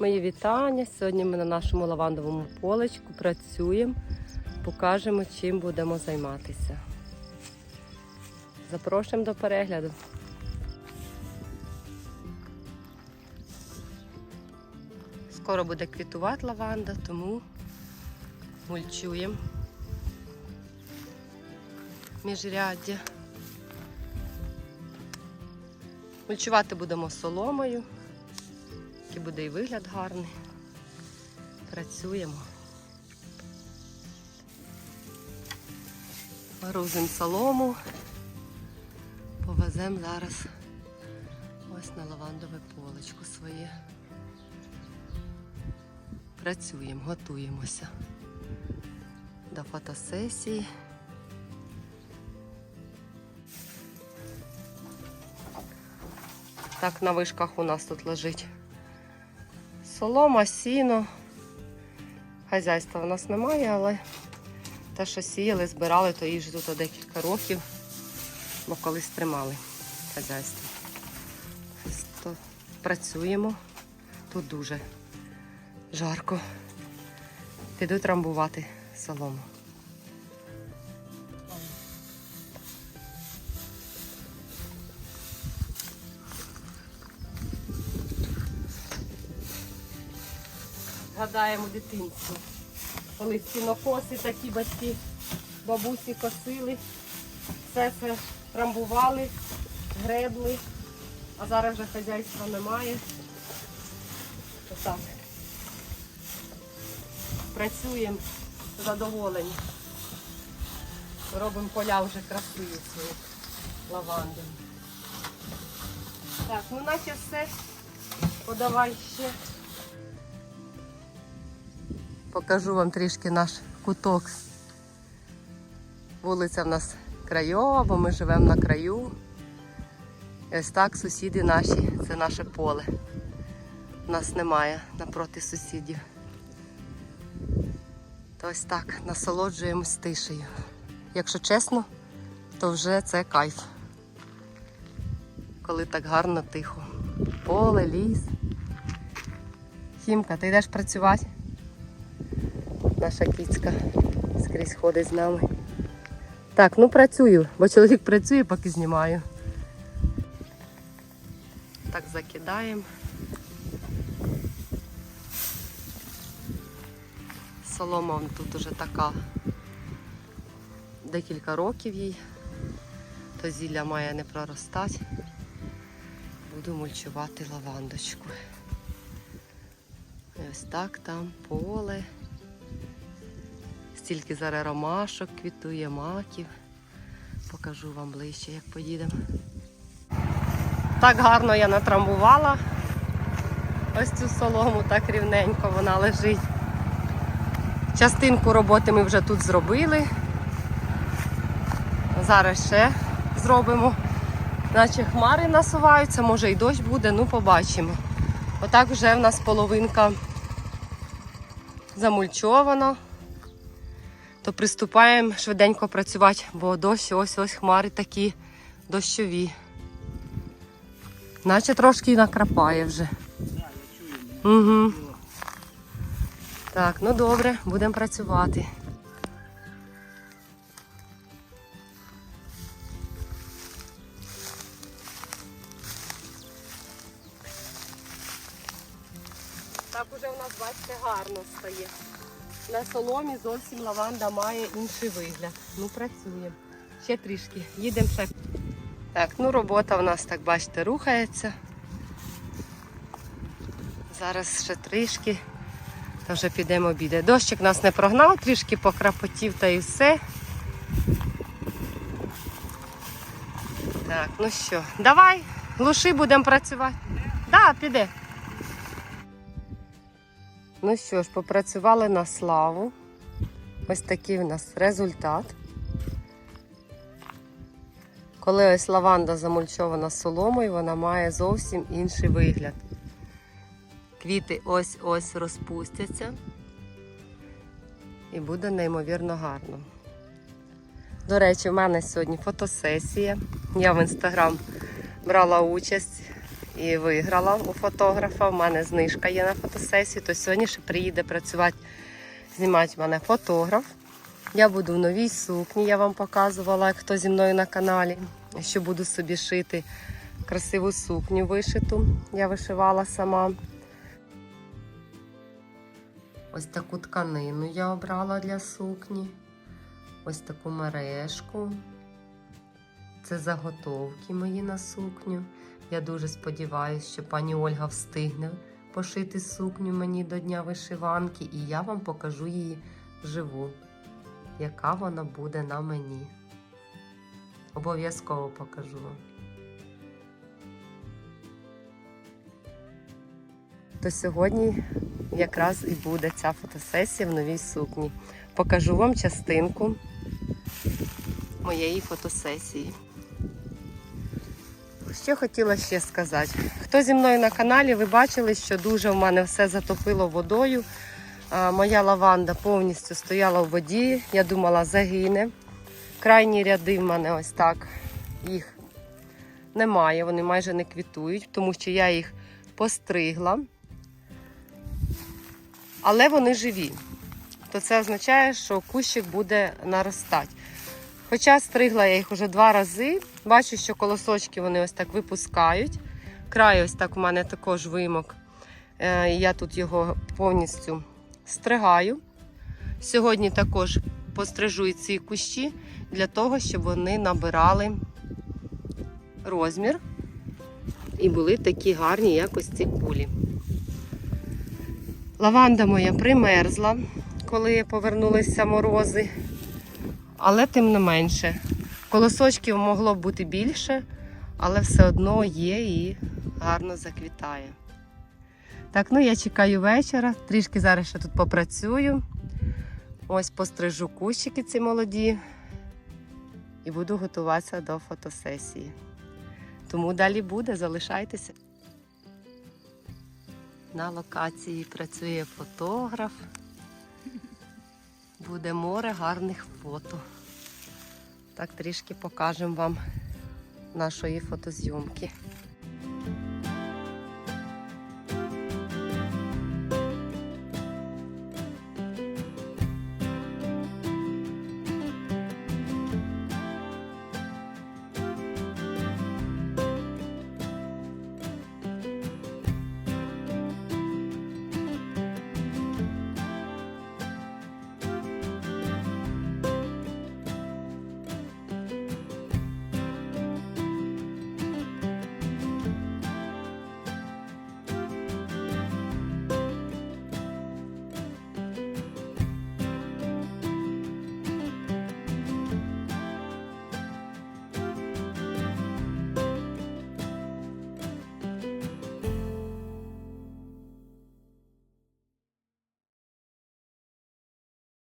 Мої вітання. Сьогодні ми на нашому лавандовому полечку працюємо, покажемо, чим будемо займатися. Запрошуємо до перегляду. Скоро буде квітувати лаванда, тому мульчуємо міжряддя. Мульчувати будемо соломою. Такий буде і вигляд гарний. Працюємо. Грузимо солому. Повеземо зараз ось на лавандове полечко своє. Працюємо, готуємося до фотосесії. Так, на вишках у нас тут лежить солома, сіно. Хазяйства у нас немає, але те, що сіяли, збирали, то їжі тут декілька років, бо колись тримали хазяйство. То працюємо. Тут дуже жарко. Піду трамбувати солому. Згадаємо дитинство. Коли сінокоси такі батьки, бабусі косили, все це трамбували, гребли, а зараз вже хазяйства немає. Отак. Працюємо задоволені. Робимо поля вже красиві свої лавандами. Так, ну наче все. Подавай ще. Покажу вам трішки наш куток. Вулиця в нас крайова, бо ми живемо на краю. І ось так сусіди наші, це наше поле. У нас немає напроти сусідів. То ось так насолоджуємось тишею. Якщо чесно, то вже це кайф. Коли так гарно тихо. Поле, ліс. Хімка, ти йдеш працювати? Наша кіцька скрізь ходить з нами. Так, ну працюю, бо чоловік працює, поки знімаю. Так, закидаємо. Солома тут уже така декілька років їй, то зілля має не проростати. Буду мульчувати лавандочку. І ось так там поле. Стільки зараз ромашок, квітує маків. Покажу вам ближче, як поїдемо. Так гарно я натрамбувала ось цю солому, так рівненько вона лежить. Частинку роботи ми вже тут зробили. Зараз ще зробимо. Наче хмари насуваються, може і дощ буде, ну побачимо. Отак вже в нас половинка замульчована то приступаємо швиденько працювати, бо дощ ось ось хмари такі дощові. Наче трошки накрапає вже. Угу. Так, ну добре, будемо працювати. Так уже у нас, бачите, гарно стає. На соломі зовсім лаванда має інший вигляд. Ну, працюємо. Ще трішки. Їдемо ще. Так, ну робота у нас, так бачите, рухається. Зараз ще трішки, то вже підемо обідати. Дощик нас не прогнав, трішки покрапотів та і все. Так, ну що, давай, глуши, будемо працювати. Так, да, піде. Ну що ж, попрацювали на славу. Ось такий у нас результат. Коли ось лаванда замульчована соломою, вона має зовсім інший вигляд. Квіти ось-ось розпустяться і буде неймовірно гарно. До речі, в мене сьогодні фотосесія. Я в інстаграм брала участь і виграла у фотографа. У мене знижка є на фотосесію, то сьогодні ще приїде працювати, знімати мене фотограф. Я буду в новій сукні, я вам показувала, як хто зі мною на каналі, що буду собі шити красиву сукню вишиту. Я вишивала сама. Ось таку тканину я обрала для сукні. Ось таку мережку. Це заготовки мої на сукню. Я дуже сподіваюся, що пані Ольга встигне пошити сукню мені до Дня вишиванки, і я вам покажу її живу, яка вона буде на мені. Обов'язково покажу вам. То сьогодні якраз і буде ця фотосесія в новій сукні. Покажу вам частинку моєї фотосесії. Що хотіла ще сказати? Хто зі мною на каналі, ви бачили, що дуже в мене все затопило водою. Моя лаванда повністю стояла в воді. Я думала, загине. Крайні ряди в мене ось так. Їх немає, вони майже не квітують, тому що я їх постригла. Але вони живі. То це означає, що кущик буде наростати. Хоча стригла я їх вже два рази, бачу, що колосочки вони ось так випускають. Край ось так у мене також вимок. Е, Я тут його повністю стригаю. Сьогодні також пострижу і ці кущі для того, щоб вони набирали розмір і були такі гарні, як ось ці кулі. Лаванда моя примерзла, коли повернулися морози. Але тим не менше, колосочків могло бути більше, але все одно є і гарно заквітає. Так, ну я чекаю вечора, трішки зараз ще тут попрацюю. Ось пострижу кущики ці молоді і буду готуватися до фотосесії. Тому далі буде, залишайтеся. На локації працює фотограф. Буде море гарних фото. Так трішки покажемо вам нашої фотозйомки.